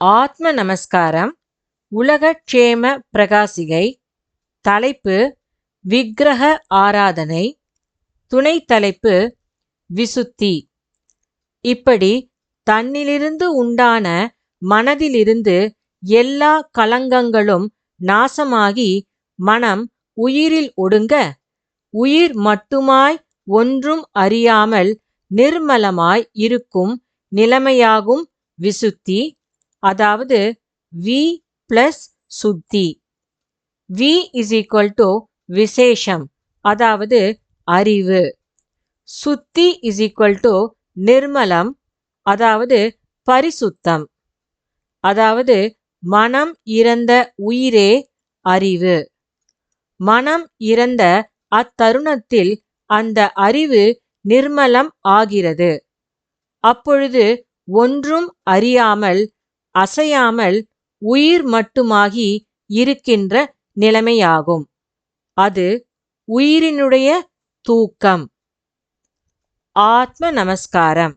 ஆத்ம நமஸ்காரம் உலகக்ஷேம பிரகாசிகை தலைப்பு விக்கிரக ஆராதனை துணை தலைப்பு விசுத்தி. இப்படி தன்னிலிருந்து உண்டான மனதிலிருந்து எல்லா கலங்கங்களும் நாசமாகி மனம் உயிரில் ஒடுங்க உயிர் மட்டுமாய் ஒன்றும் அறியாமல் நிர்மலமாய் இருக்கும் நிலைமையாகும் விசுத்தி. அதாவது வி பிளஸ் சுத்தி. வி இஸ் ஈக்குவல் டு விசேஷம் அதாவது அறிவு. சுத்தி இஸ் ஈக்குவல் டு நிர்மலம் அதாவது பரிசுத்தம். அதாவது மனம் இறந்த உயிரே அறிவு. மனம் இறந்த அத்தருணத்தில் அந்த அறிவு நிர்மலம் ஆகிறது. அப்பொழுது ஒன்றும் அறியாமல் அசையாமல் உயிர் மட்டுமாகி இருக்கின்ற நிலைமையாகும். அது உயிரினுடைய தூக்கம். ஆத்ம நமஸ்காரம்.